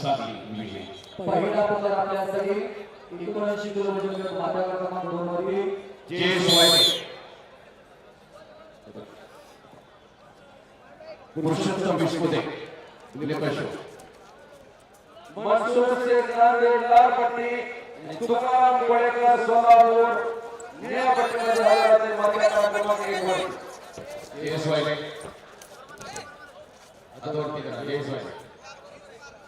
साधी मिळली पहिला पदर आपल्यासाठी एकोणऐंशी किलोमीटर मार्गावर क्रमांक दोन वरती जे सोय पुरुषोत्तम विस्कुदे विलेपाशो मंसूर शेखर रेडलारपट्टी तुकाराम गोळेकर सोलापूर निळ्या पट्टीमध्ये हजाराचे मार्गाचा क्रमांक एक वर एस वाय अदोरती करा एस वाय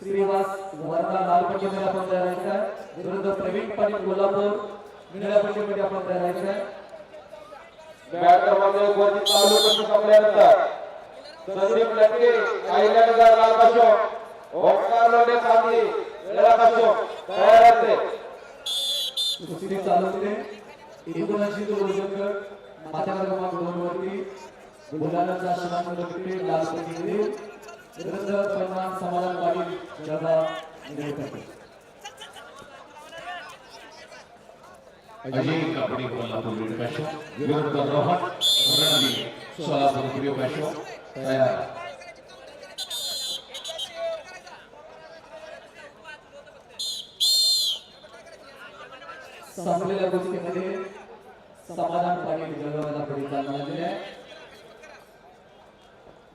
श्रीवास वर्धा लालपट्टीमध्ये आपण तयार राहायचं आहे प्रवीण पाटील कोल्हापूर निळ्या पट्टीमध्ये आपण तयार राहायचं आहे बॅट गोदी एक वरती चालू प्रश्न संपल्यानंतर संदीप लटके आयल्यानंतर लाल काशो ओंकार लोटे सामने निळा काशो तयार असते कुस्ती चालू होते एकोणऐंशी तो रोजकर माता क्रमांक दोन वरती बुलढाण्याचा शिवानंद लाल पट्टीमध्ये विरुद्ध परिणाम समाधानवादी जागा अजय कापडी कोल्हापूर वेळकाशो विरुद्ध रोहन रणवी सोलापूर क्रियोकाशो तयार संपलेल्या गोष्टीमध्ये समाधान पाणी जगवायला पुढे चालणार आहे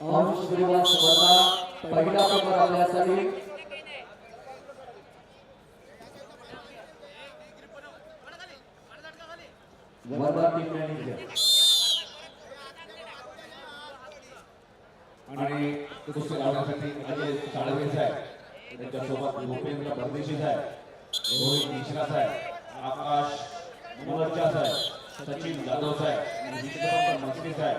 पहिला आणि साहेब त्यांच्यासोबत भूपेंद्र परदेशी साहेब रोहित मिश्रा साहेब आकाश मुरच्या साहेब सचिन जाधव साहेब मस्ती साहेब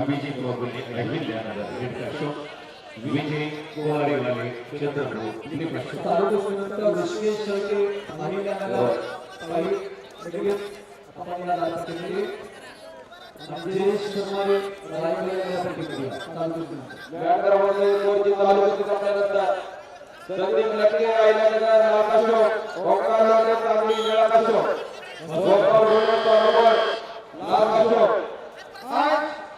अभिजित बाबुले अहिल ज्ञानाला अशोक विजय कुवारेवाले चंद्रपूर निपक्ष तालुका विश्वेश्वरचे महिला काही लगेच आपण या राज्यातील ಸಂದೀಪ್ ಲಕ್ಕೆ ಐಲಂದ ನಾಕಶೋ ಒಕ್ಕಾಲೋನೆ ತಾಮಿ ನಾಕಶೋ ಗೋಪಾಲ್ ರೋಣ ತರವರ್ ನಾಕಶೋ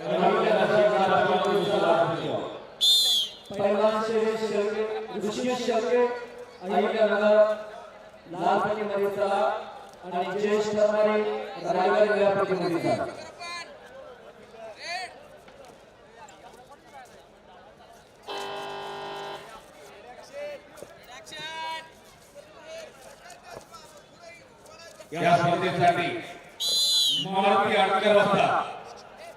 ऋषिकेश शेळके अहिल्या नगर लहानपणी मध्ये आणि ज्येष्ठ नरमारे या स्पर्धेसाठी मारुती अडकर वाजता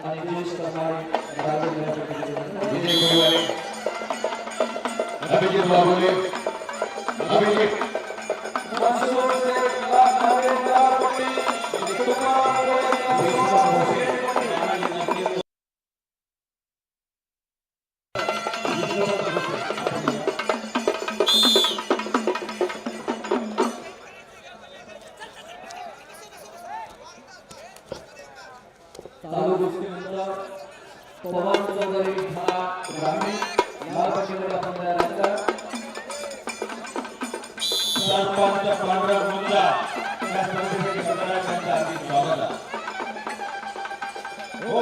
अनिलेश कुमार विजय गोवाले अभिजीत बाबू ने अभिजीत चालू गोष्टीनंतर पवन चौधरी हा ग्रामीण या पक्षाकडे आपण तयार असतात सरपंच पांढरा मुद्दा या स्पर्धेसाठी सदराच्या स्वागत हो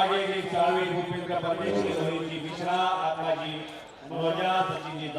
आगे की चाळवी भूपेंद्र परदेशी जी मिश्रा आकाजी मोजा सचिनजी